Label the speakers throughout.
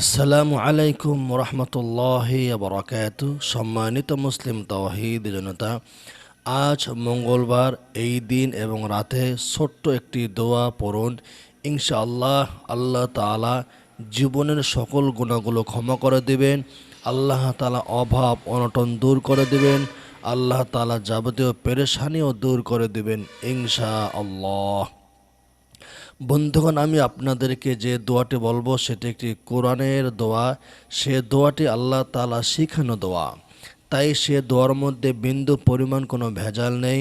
Speaker 1: আসসালামু আলাইকুম রহমতুল্লাহ বরাকাত সম্মানিত মুসলিম তহিদ জনতা, আজ মঙ্গলবার, এই দিন এবং রাতে ছোট্ট একটি দোয়া পড়ুন। ইনশাআল্লাহ আল্লাহ তালা জীবনের সকল গুণাগুলো ক্ষমা করে দেবেন, আল্লাহ তালা অভাব, অনটন দূর করে দেবেন, আল্লাহ তালা যাবতীয় পেরেশানিও দূর করে দিবেন ইনশা আল্লাহ বন্ধুগণ, আমি আপনাদেরকে যে দোয়াটি বলব সেটি একটি কোরআনের দোয়া। সে দোয়াটি আল্লাহ তালা শিখানো দোয়া। তাই সে দোয়ার মধ্যে বিন্দু পরিমাণ কোনো ভেজাল নেই।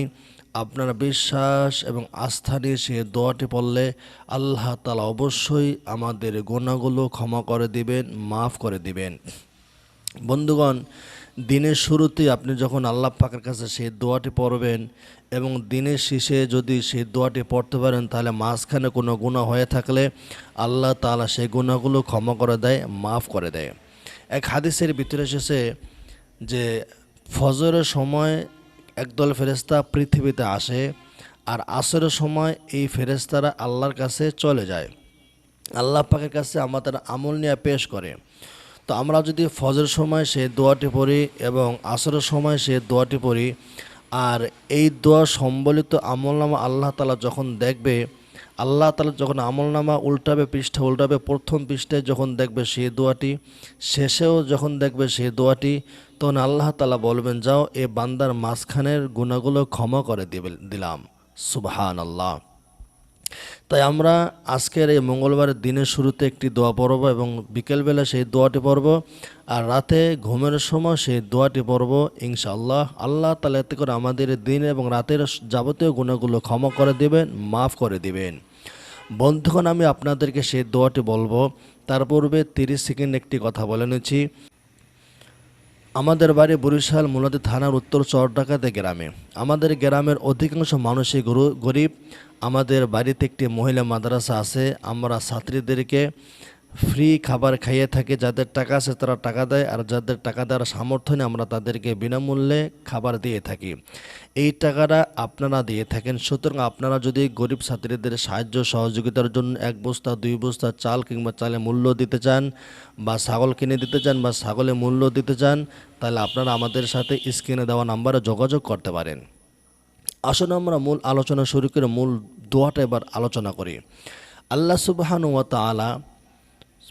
Speaker 1: আপনার বিশ্বাস এবং আস্থা নিয়ে সে দোয়াটি পড়লে আল্লাহ তালা অবশ্যই আমাদের গোনাগুলো ক্ষমা করে দিবেন, মাফ করে দিবেন। বন্ধুগণ দিনের শুরুতেই আপনি যখন আল্লাহ পাকের কাছে সেই দোয়াটি পড়বেন এবং দিনের শেষে যদি সেই দোয়াটি পড়তে পারেন, তাহলে মাঝখানে কোনো গুণা হয়ে থাকলে আল্লাহ তাআলা সেই গুণাগুলো ক্ষমা করে দেয়, মাফ করে দেয়। এক হাদিসের ভিতরে এসেছে যে ফজরের সময় একদল ফেরেস্তা পৃথিবীতে আসে আর আসরের সময় এই ফেরেস্তারা আল্লাহর কাছে চলে যায়। আল্লাহ পাকের কাছে আমাদের আমল নিয়ে পেশ করে। তো আমরা যদি ফজর সময় সে দোয়াটি পড়ি এবং আসরের সময় সে দোয়াটি পড়ি, আর এই দোয়া সম্বলিত আমলনামা আল্লাহ তালা যখন দেখবে, আল্লাহ তালা যখন আমলনামা উল্টাবে পৃষ্ঠা, উল্টাবে প্রথম পৃষ্ঠায় যখন দেখবে সেই দোয়াটি, শেষেও যখন দেখবে সেই দোয়াটি, তখন আল্লাহ তালা বলবেন, যাও, এ বান্দার মাঝখানের গুণাগুলো ক্ষমা করে দিবে দিলাম। সুবহান আল্লাহ তাই আমরা আজকের এই মঙ্গলবারের দিনের শুরুতে একটি দোয়া পড়ব এবং বিকেলবেলা সেই দোয়াটি পড়ব আর রাতে ঘুমের সময় সেই দোয়াটি পড়ব, ইনশাআল্লাহ। আল্লাহ তালা এতে করে আমাদের দিন এবং রাতের যাবতীয় গুণাগুলো ক্ষমা করে দিবেন, মাফ করে দিবেন। বন্ধুগণ, আমি আপনাদেরকে সেই দোয়াটি বলব। তার পূর্বে তিরিশ সেকেন্ড একটি কথা বলে নিচ্ছি। আমাদের বাড়ি বরিশাল মূলত থানার উত্তর চরডাকাতে গ্রামে। আমাদের গ্রামের অধিকাংশ মানুষই গরু- গরিব। আমাদের বাড়িতে একটি মহিলা মাদ্রাসা আছে, আমরা ছাত্রীদেরকে ফ্রি খাবার খাইয়ে থাকি, যাদের টাকা আছে তারা টাকা দেয় আর যাদের টাকা দেওয়ার সামর্থ্য নেই, আমরা তাদেরকে বিনামূল্যে খাবার দিয়ে থাকি। এই টাকাটা আপনারা দিয়ে থাকেন। সুতরাং আপনারা যদি গরিব ছাত্রীদের সাহায্য সহযোগিতার জন্য এক বস্তা, দুই বস্তা চাল কিংবা চালে মূল্য দিতে চান বা ছাগল কিনে দিতে চান বা ছাগলে মূল্য দিতে চান, তাহলে আপনারা আমাদের সাথে স্ক্রিনে দেওয়া নাম্বারে যোগাযোগ করতে পারেন। আসুন আমরা মূল আলোচনা শুরু করে মূল দোয়াটা এবার আলোচনা করি। আল্লাহ সুবহান ওয়া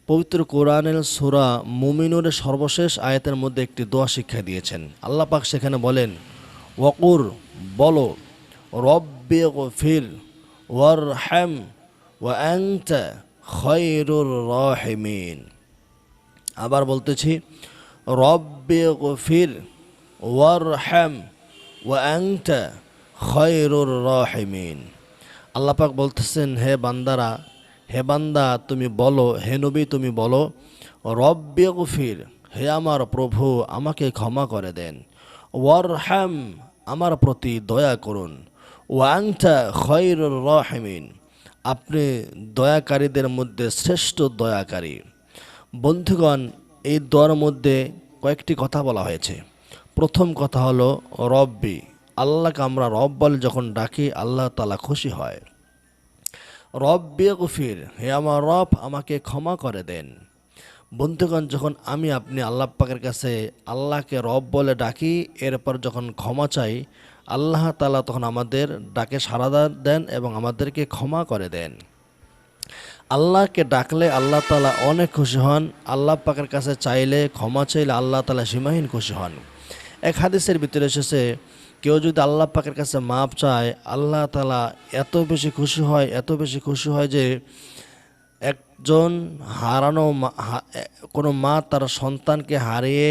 Speaker 1: পবিত্র কোরআনের সূরা মুমিনুরের সর্বশেষ আয়াতের মধ্যে একটি দোয়া শিক্ষা দিয়েছেন। আল্লাহ পাক সেখানে বলেন, ওয়াকুর, বলো, রব্বে গফির ওয়ার হ্যাম ওয়া আনতা খৈরুর রাহিমিন। আবার বলতেছি, রব্বে গফির ওয়ার হ্যাম ওয়া খৈরুর রাহিমিন। আল্লাপাক বলতেছেন, হে বান্দারা, হে বান্দা, তুমি বলো, হে নবী, তুমি বলো, রব্বে গফির, হে আমার প্রভু, আমাকে ক্ষমা করে দেন। ওয়ার হ্যাম আমার প্রতি দয়া করুন। ওয়াংটা খৈরুর রাহিমিন, আপনি দয়াকারীদের মধ্যে শ্রেষ্ঠ দয়াকারী। বন্ধুগণ, এই দোয়ার মধ্যে কয়েকটি কথা বলা হয়েছে। প্রথম কথা হলো, রব্বি আল্লাহকে আমরা রব বলে যখন ডাকি, আল্লাহ তালা খুশি হয়। রব্বে গফির হে আমার রব, আমাকে ক্ষমা করে দেন। বন্ধুগণ, যখন আমি আপনি আল্লাহ পাকের কাছে আল্লাহকে রব বলে ডাকি, এরপর যখন ক্ষমা চাই, আল্লাহ তালা তখন আমাদের ডাকে সাড়া দেন এবং আমাদেরকে ক্ষমা করে দেন। আল্লাহকে ডাকলে আল্লাহ তালা অনেক খুশি হন, আল্লাহ পাকের কাছে চাইলে, ক্ষমা চাইলে আল্লাহ তালা সীমাহীন খুশি হন। এক হাদিসের ভিতরে এসেছে কেউ যদি আল্লাহ পাকের কাছে মাপ চায়, আল্লাহ তালা এত বেশি খুশি হয়, এত বেশি খুশি হয় যে একজন হারানো কোনো মা তার সন্তানকে হারিয়ে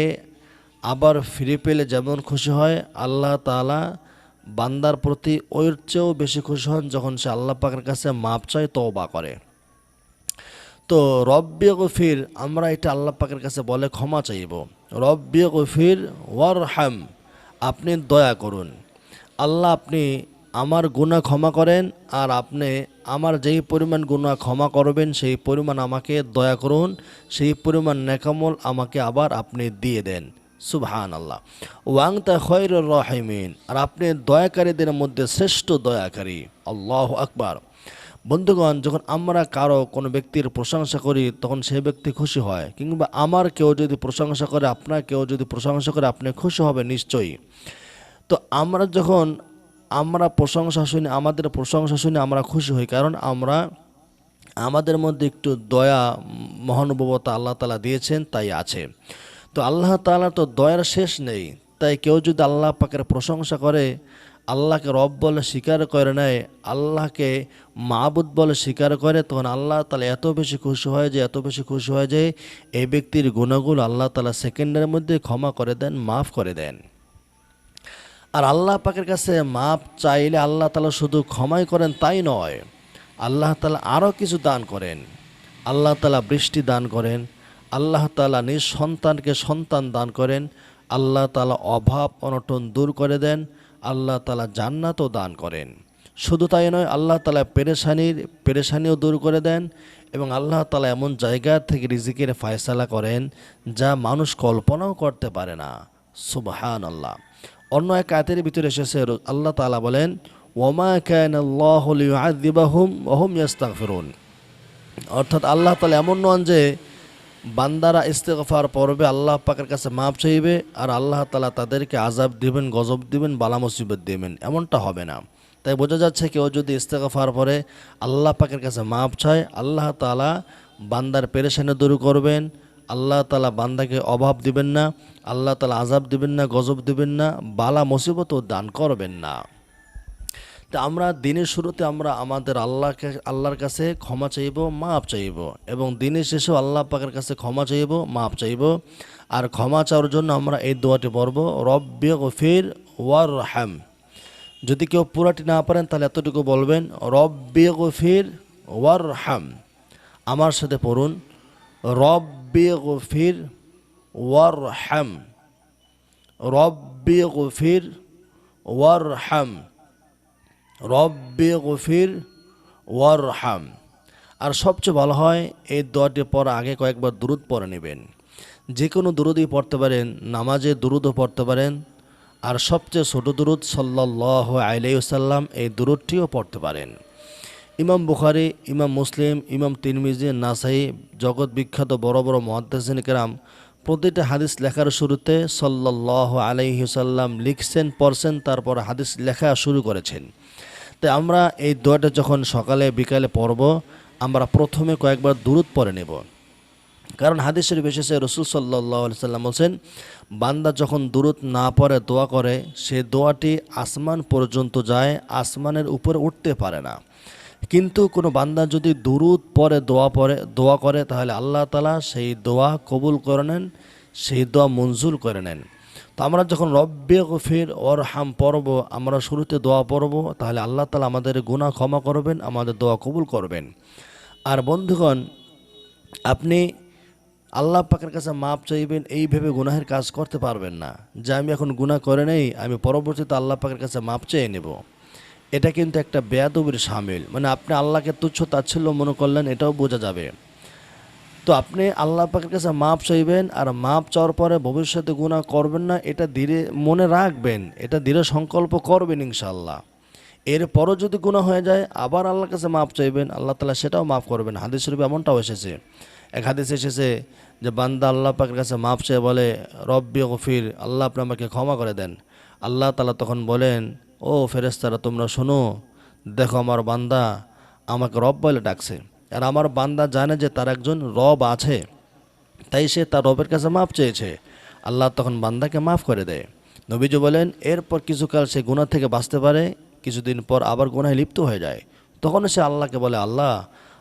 Speaker 1: আবার ফিরে পেলে যেমন খুশি হয়, আল্লাহ তালা বান্দার প্রতি ওর চেয়েও বেশি খুশি হন যখন সে আল্লাহ পাকের কাছে মাপ চায়, তওবা করে। তো রব্বি গফির, আমরা এটা আল্লাহ পাকের কাছে বলে ক্ষমা চাইব। রব্বি গফির ওয়ার হ্যাম আপনি দয়া করুন। আল্লাহ আপনি আমার গুনাহ ক্ষমা করেন আর আপনি আমার যেই পরিমাণ গুনাহ ক্ষমা করবেন, সেই পরিমাণ আমাকে দয়া করুন, সেই পরিমাণ নেকামল আমাকে আবার আপনি দিয়ে দেন। সুবহান আল্লাহ ওয়াং তা খৈর রহিমিন। আর আপনি দয়াকারীদের মধ্যে শ্রেষ্ঠ দয়াকারী। আল্লাহ আকবার। বন্ধুগণ, যখন আমরা কারও কোনো ব্যক্তির প্রশংসা করি, তখন সেই ব্যক্তি খুশি হয়। কিংবা আমার কেউ যদি প্রশংসা করে, আপনার কেউ যদি প্রশংসা করে, আপনি খুশি হবে নিশ্চয়ই। তো আমরা যখন আমরা প্রশংসা শুনি, আমাদের প্রশংসা শুনে আমরা খুশি হই, কারণ আমরা আমাদের মধ্যে একটু দয়া, মহানুভবতা আল্লাহ তালা দিয়েছেন, তাই আছে। তো আল্লাহ তালা তো দয়ার শেষ নেই। তাই কেউ যদি আল্লাহ পাকের প্রশংসা করে আল্লাহকে রব বলে স্বীকার করে নেয়, আল্লাহকে মাহবুদ বলে স্বীকার করে, তখন আল্লাহ তালা এত বেশি খুশি হয় যে, এত বেশি খুশি হয় যে, এই ব্যক্তির গুণগুলো আল্লাহ তালা সেকেন্ডের মধ্যে ক্ষমা করে দেন, মাফ করে দেন। আর আল্লাহ পাকের কাছে মাপ চাইলে আল্লাহ তালা শুধু ক্ষমাই করেন তাই নয়, আল্লাহ তালা আরও কিছু দান করেন। আল্লাহ তালা বৃষ্টি দান করেন, আল্লাহ তালা নিজ সন্তানকে সন্তান দান করেন, আল্লাহ তালা অভাব অনটন দূর করে দেন আল্লাহ তালা জান্নাতও দান করেন। শুধু তাই নয়, আল্লাহ তালা পেরেশানির, পেরেশানিও দূর করে দেন এবং আল্লাহ তালা এমন জায়গা থেকে রিজিকের ফায়সালা করেন যা মানুষ কল্পনাও করতে পারে না। সুবহান আল্লাহ অন্য এক আয়াতের ভিতরে এসেছে, আল্লাহ তালা বলেন ওমা ক্যান আল্লাহ লিউআযিবাহুম ওয়া হুম ইয়াস্তাগফিরুন। অর্থাৎ আল্লাহ তালা এমন নন যে বান্দারা ইস্তেগফার পড়বে, আল্লাহ পাকের কাছে মাপ চাইবে আর আল্লাহ তালা তাদেরকে আজাব দিবেন, গজব দিবেন, বালা মুসিবত দিবেন। এমনটা হবে না। তাই বোঝা যাচ্ছে কেউ যদি ইস্তেগফার পরে আল্লাহ পাকের কাছে মাপ চায়, আল্লাহ তালা বান্দার পেরেশানি দূর করবেন, আল্লাহ তালা বান্দাকে অভাব দিবেন না, আল্লাহ তালা আজাব দিবেন না, গজব দিবেন না, বালা মুসিবতও দান করবেন না। তা আমরা দিনের শুরুতে আমরা আমাদের আল্লাহকে, আল্লাহর কাছে ক্ষমা চাইব মাপ চাইব এবং দিনের শেষেও আল্লাহ পাকের কাছে ক্ষমা চাইব মাপ চাইব। আর ক্ষমা চাওয়ার জন্য আমরা এই দোয়াটি পড়ব, রব্বে গফির ওয়ার হ্যাম যদি কেউ পুরাটি না পারেন, তাহলে এতটুকু বলবেন, রব্বে গফির ওয়ার হ্যাম আমার সাথে পড়ুন, রব্বি গফির ওয়ার হ্যাম রব্বি গফির ওয়ার হ্যাম রব্বি গফির ওয়ার হ্যাম আর সবচেয়ে ভালো হয়, এই দোয়াটি পড়া, আগে কয়েকবার দুরুদ পড়ে নেবেন। যে কোনো দুরুদই পড়তে পারেন, নামাজে দুরুদও পড়তে পারেন। আর সবচেয়ে ছোট দুরুদ সাল্লাহ আলাইসাল্লাম এই দুরুদটিও পড়তে পারেন। ইমাম বুখারি, ইমাম মুসলিম, ইমাম তিনমিজি নাসাই, জগৎ বিখ্যাত বড় বড় মহাদ্দেসিন কেরাম প্রতিটা হাদিস লেখার শুরুতে সাল্লাহ আলাইসাল্লাম লিখছেন, পড়ছেন, তারপর হাদিস লেখা শুরু করেছেন। তাই আমরা এই দোয়াটা যখন সকালে, বিকালে পড়ব, আমরা প্রথমে কয়েকবার দূরত পরে নেব। কারণ হাদিসের বিশেষে রসুল সাল্লাহ সাল্লাম বলছেন, বান্দা যখন দূরত না পরে দোয়া করে, সে দোয়াটি আসমান পর্যন্ত যায়, আসমানের উপরে উঠতে পারে না। কিন্তু কোনো বান্দা যদি দুরুদ পরে দোয়া পরে দোয়া করে, তাহলে আল্লাহ তালা সেই দোয়া কবুল করে নেন, সেই দোয়া মঞ্জুর করে নেন। তো আমরা যখন রব্বে গফির ওর হাম পড়ব, আমরা শুরুতে দোয়া পড়ব, তাহলে আল্লাহ তালা আমাদের গুনাহ ক্ষমা করবেন, আমাদের দোয়া কবুল করবেন। আর বন্ধুগণ, আপনি আল্লাহ পাকের কাছে মাপ চাইবেন, এই ভেবে গুনাহের কাজ করতে পারবেন না। যে আমি এখন গুনাহ করে নেই, আমি পরবর্তীতে আল্লাহ পাকের কাছে মাপ চেয়ে নেব। এটা কিন্তু একটা বেয়াদবির সামিল। মানে আপনি আল্লাহকে তুচ্ছ তাচ্ছিল্য মনে করলেন, এটাও বোঝা যাবে। তো আপনি আল্লাহ পাকের কাছে মাপ চাইবেন আর মাপ চাওয়ার পরে ভবিষ্যতে গুণা করবেন না, এটা ধীরে মনে রাখবেন, এটা ধীরে সংকল্প করবেন ইনশাল্লাহ এরপরও যদি গুণা হয়ে যায়, আবার আল্লাহর কাছে মাপ চাইবেন, আল্লাহ তালা সেটাও মাফ করবেন। হাদিস শরীফ এমনটাও এসেছে। এক হাদিস এসেছে যে, বান্দা আল্লাহ পাকের কাছে মাপ চেয়ে বলে, রব্বি গফির, আল্লাহ আপনি আমাকে ক্ষমা করে দেন। আল্লাহ তালা তখন বলেন, ও ফেরেস্তারা তোমরা শোনো, দেখো আমার বান্দা আমাকে রব বলে ডাকছে। আর আমার বান্দা জানে যে তার একজন রব আছে, তাই সে তার রবের কাছে মাফ চেয়েছে। আল্লাহ তখন বান্দাকে মাফ করে দেয়। নবীজ বলেন, এরপর কিছুকাল সে গুণা থেকে বাঁচতে পারে, কিছুদিন পর আবার গুনায় লিপ্ত হয়ে যায়। তখন সে আল্লাহকে বলে, আল্লাহ,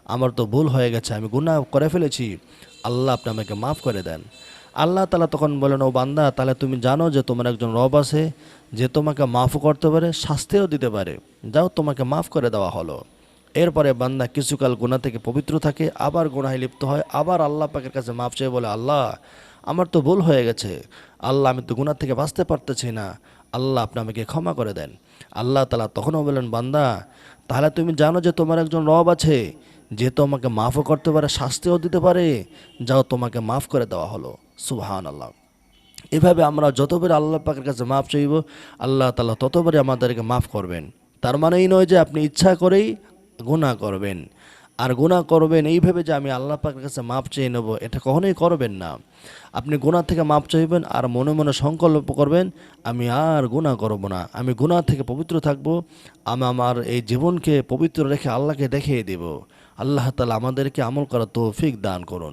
Speaker 1: আমার তো ভুল হয়ে গেছে, আমি গুনাহ করে ফেলেছি। আল্লাহ আপনি আমাকে মাফ করে দেন। আল্লাহ তালা তখন বলেন, ও বান্দা, তাহলে তুমি জানো যে তোমার একজন রব আছে, যে তোমাকে মাফও করতে পারে, শাস্তিও দিতে পারে। যাও তোমাকে মাফ করে দেওয়া হলো। এরপরে বান্দা কিছুকাল গুণা থেকে পবিত্র থাকে, আবার গুনাহে লিপ্ত হয়, আবার আল্লাহ পাকের কাছে মাফ চেয়ে বলে, আল্লাহ, আমার তো ভুল হয়ে গেছে। আল্লাহ, আমি তো গুনাহ থেকে বাঁচতে পারতেছি না। আল্লাহ, আপনি আমাকে ক্ষমা করে দেন। আল্লাহ তালা তখনও বললেন, বান্দা, তাহলে তুমি জানো যে তোমার একজন রব আছে, যে তোমাকে মাফও করতে পারে, শাস্তিও দিতে পারে। যাও, তোমাকে মাফ করে দেওয়া হলো। সুবহান আল্লাহ এভাবে আমরা যতবার আল্লাহ পাকের কাছে মাফ চাইব, আল্লাহ তালা ততবারই আমাদেরকে মাফ করবেন। তার মানে এই নয় যে আপনি ইচ্ছা করেই গুনাহ করবেন। আর গুণা করবেন এইভাবে যে আমি আল্লাহ পাকের কাছে মাপ চেয়ে নেব, এটা কখনোই করবেন না। আপনি গুণা থেকে মাপ চাইবেন আর মনে মনে সংকল্প করবেন, আমি আর গুণা করব না। আমি গুণা থেকে পবিত্র থাকব, আমি আমার এই জীবনকে পবিত্র রেখে আল্লাহকে দেখিয়ে দেব। আল্লাহ তালা আমাদেরকে আমল করা তৌফিক দান করুন।